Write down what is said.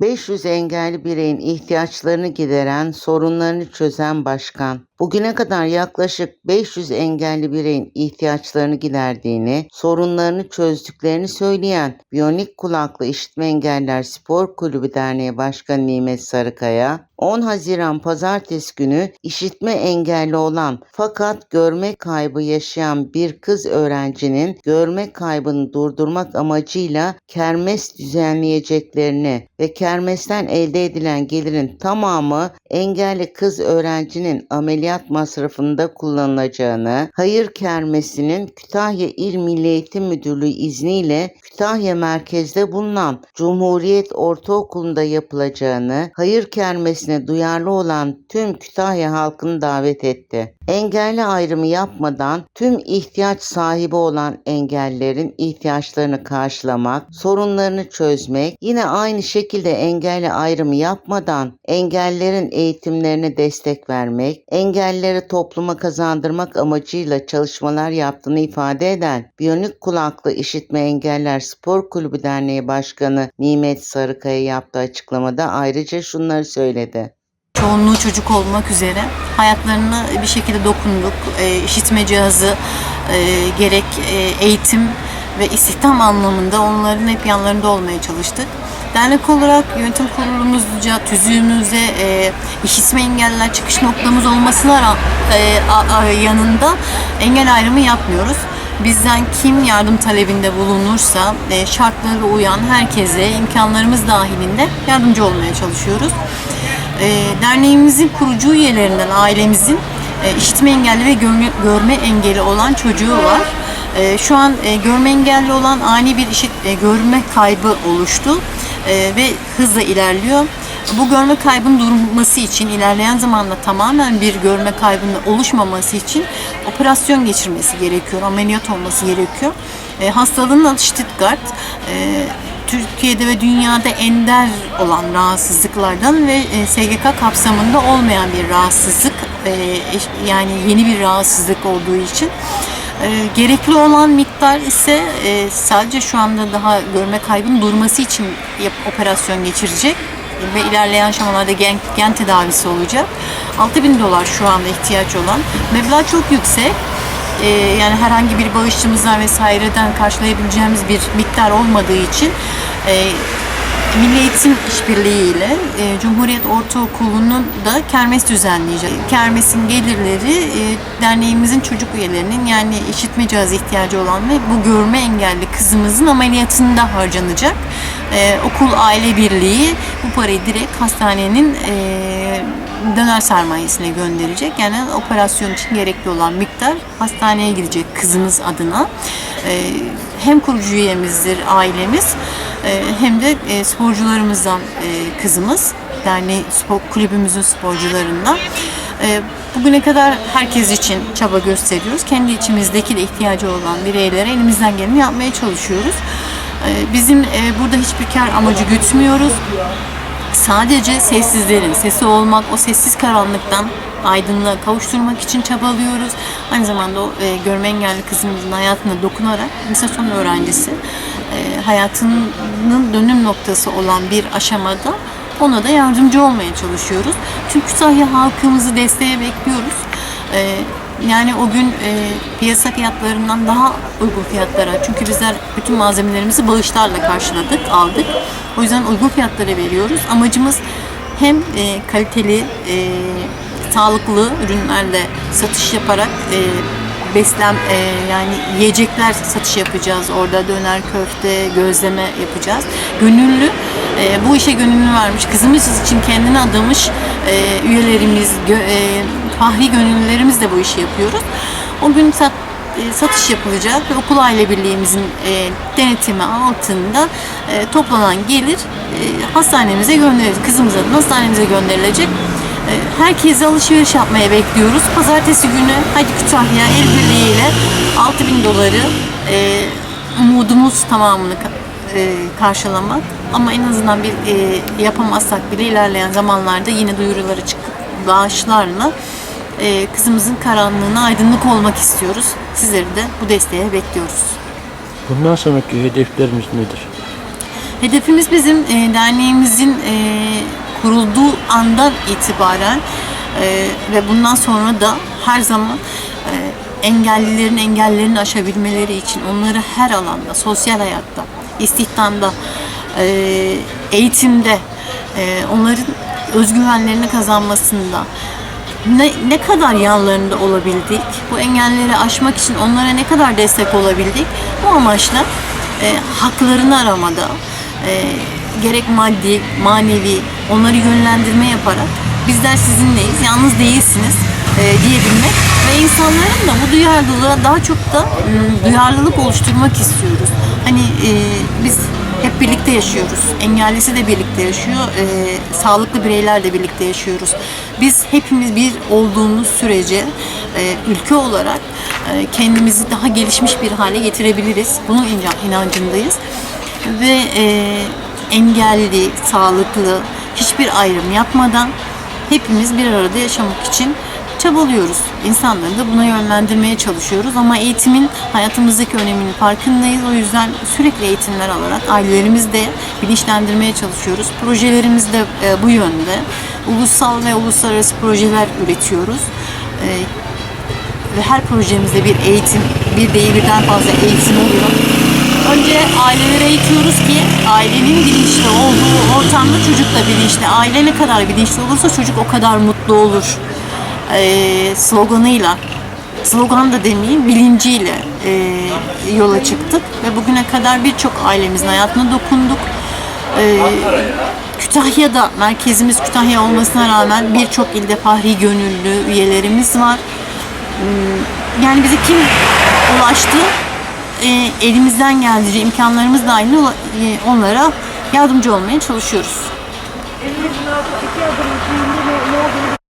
500 engelli bireyin ihtiyaçlarını gideren, sorunlarını çözen başkan. Bugüne kadar yaklaşık 500 engelli bireyin ihtiyaçlarını giderdiğini, sorunlarını çözdüklerini söyleyen Biyonik Kulaklı İşitme Engeller Spor Kulübü Derneği Başkanı Nimet Sarıkaya, 10 Haziran Pazartesi günü işitme engelli olan fakat görme kaybı yaşayan bir kız öğrencinin görme kaybını durdurmak amacıyla kermes düzenleyeceklerini ve kermesten elde edilen gelirin tamamı engelli kız öğrencinin ameliyat masrafında kullanılacağını, hayır kermesinin Kütahya İl Milli Eğitim Müdürlüğü izniyle Kütahya merkezde bulunan Cumhuriyet Ortaokulu'nda yapılacağını, hayır kermesine duyarlı olan tüm Kütahya halkını davet etti. Engelli ayrımı yapmadan tüm ihtiyaç sahibi olan engellerin ihtiyaçlarını karşılamak, sorunlarını çözmek, yine aynı şekilde engelli ayrımı yapmadan engellerin eğitimlerine destek vermek, engelleri topluma kazandırmak amacıyla çalışmalar yaptığını ifade eden Biyonik Kulaklı İşitme Engeller Spor Kulübü Derneği Başkanı Nimet Sarıkaya yaptığı açıklamada ayrıca şunları söyledi. Çoğunluğu çocuk olmak üzere hayatlarına bir şekilde dokunduk. E, işitme cihazı e, gerek e, eğitim ve istihdam anlamında onların hep yanlarında olmaya çalıştık. Dernek olarak yönetim kurulumuzca, tüzüğümüzde e, işitme engelliler çıkış noktamız olmasına e, yanında engel ayrımı yapmıyoruz. Bizden kim yardım talebinde bulunursa e, şartlara uyan herkese imkanlarımız dahilinde yardımcı olmaya çalışıyoruz. E, derneğimizin kurucu üyelerinden ailemizin e, işitme engelli ve görme, görme engeli olan çocuğu var. E, şu an e, görme engelli olan ani bir işit, e, görme kaybı oluştu e, ve hızla ilerliyor. Bu görme kaybının durması için ilerleyen zamanda tamamen bir görme kaybının oluşmaması için operasyon geçirmesi gerekiyor, ameliyat olması gerekiyor. E, hastalığın adı Stuttgart. E, Türkiye'de ve dünyada ender olan rahatsızlıklardan ve e, SGK kapsamında olmayan bir rahatsızlık e, yani yeni bir rahatsızlık olduğu için e, gerekli olan miktar ise sadece şu anda daha görme kaybının durması için operasyon geçirecek ve ilerleyen aşamalarda gen, gen tedavisi olacak. 6000 dolar şu anda ihtiyaç olan. Meblağ çok yüksek. Ee, yani herhangi bir bağışçımızdan vesaireden karşılayabileceğimiz bir miktar olmadığı için e, Milli Eğitim İşbirliği ile e, Cumhuriyet Ortaokulu'nun da kermes düzenleyecek. Kermesin gelirleri e, derneğimizin çocuk üyelerinin yani işitme cihazı ihtiyacı olan ve bu görme engelli kızımızın ameliyatında harcanacak. E, okul aile birliği bu parayı direkt hastanenin e, döner sermayesine gönderecek. Yani operasyon için gerekli olan miktar hastaneye gidecek kızımız adına. Ee, hem kurucu üyemizdir ailemiz e, hem de e, sporcularımızdan e, kızımız. Derneği spor kulübümüzün sporcularından. Bugüne kadar herkes için çaba gösteriyoruz. Kendi içimizdeki de ihtiyacı olan bireylere elimizden geleni yapmaya çalışıyoruz. Bizim burada hiçbir kar amacı gütmüyoruz sadece sessizlerin sesi olmak, o sessiz karanlıktan aydınlığa kavuşturmak için çabalıyoruz. Aynı zamanda o e, görme engelli kızımızın hayatına dokunarak lise son öğrencisi e, hayatının dönüm noktası olan bir aşamada ona da yardımcı olmaya çalışıyoruz. Tüm Kütahya halkımızı desteğe bekliyoruz. E, yani o gün e, piyasa fiyatlarından daha uygun fiyatlara çünkü bizler bütün malzemelerimizi bağışlarla karşıladık, aldık. O yüzden uygun fiyatlara veriyoruz. Amacımız hem e, kaliteli, e, sağlıklı ürünlerle satış yaparak e, beslen e, yani yiyecekler satış yapacağız. Orada döner, köfte, gözleme yapacağız. Gönüllü e, bu işe gönüllü vermiş. Kızımız için kendini adamış e, üyelerimiz, gö, e, fahri gönüllülerimiz de bu işi yapıyoruz. O gün sat, e, satış yapılacak ve okul aile birliğimizin e, denetimi altında e, toplanan gelir e, hastanemize gönderilecek. Kızımız adına hastanemize gönderilecek. E, herkese alışveriş yapmaya bekliyoruz. Pazartesi günü hadi Kütahya el birliğiyle 6000 doları e, umudumuz tamamını e, karşılamak. Ama en azından bir e, yapamazsak bile ilerleyen zamanlarda yine duyuruları çıkıp bağışlarla e, kızımızın karanlığına aydınlık olmak istiyoruz. Sizleri de bu desteğe bekliyoruz. Bundan sonraki hedeflerimiz nedir? Hedefimiz bizim e, derneğimizin e, kurulduğu andan itibaren e, ve bundan sonra da her zaman e, engellilerin engellerini aşabilmeleri için onları her alanda, sosyal hayatta, istihdamda, e, eğitimde, e, onların özgüvenlerini kazanmasında, ne, ne kadar yanlarında olabildik, bu engelleri aşmak için onlara ne kadar destek olabildik, bu amaçla e, haklarını aramada, e, gerek maddi, manevi, onları yönlendirme yaparak bizler sizinleyiz, yalnız değilsiniz e, diyebilmek ve insanların da bu duyarlılığa daha çok da m, duyarlılık oluşturmak istiyoruz. Hani e, biz hep birlikte yaşıyoruz. Engellisi de birlikte yaşıyor. e, sağlıklı bireyler de birlikte yaşıyoruz. Biz hepimiz bir olduğumuz sürece e, ülke olarak e, kendimizi daha gelişmiş bir hale getirebiliriz. Bunun inancındayız. Ve e, engelli, sağlıklı, hiçbir ayrım yapmadan hepimiz bir arada yaşamak için çabalıyoruz. İnsanları da buna yönlendirmeye çalışıyoruz ama eğitimin hayatımızdaki öneminin farkındayız. O yüzden sürekli eğitimler alarak ailelerimizi de bilinçlendirmeye çalışıyoruz. Projelerimiz de e, bu yönde. Ulusal ve uluslararası projeler üretiyoruz. E, ve her projemizde bir eğitim, bir değil birden fazla eğitim oluyor. Önce aileleri eğitiyoruz ki ailenin bilinçli olduğu ortamda çocuk da bilinçli. Aile ne kadar bilinçli olursa çocuk o kadar mutlu olur. Ee, sloganıyla, slogan da demeyeyim, bilinciyle e, yola çıktık. Ve bugüne kadar birçok ailemizin hayatına dokunduk. Ee, Kütahya'da, merkezimiz Kütahya olmasına rağmen birçok ilde fahri gönüllü üyelerimiz var. Yani bize kim ulaştı? E, elimizden geldiğince imkanlarımız ola- e, onlara yardımcı olmaya çalışıyoruz. Elinizin altı iki adım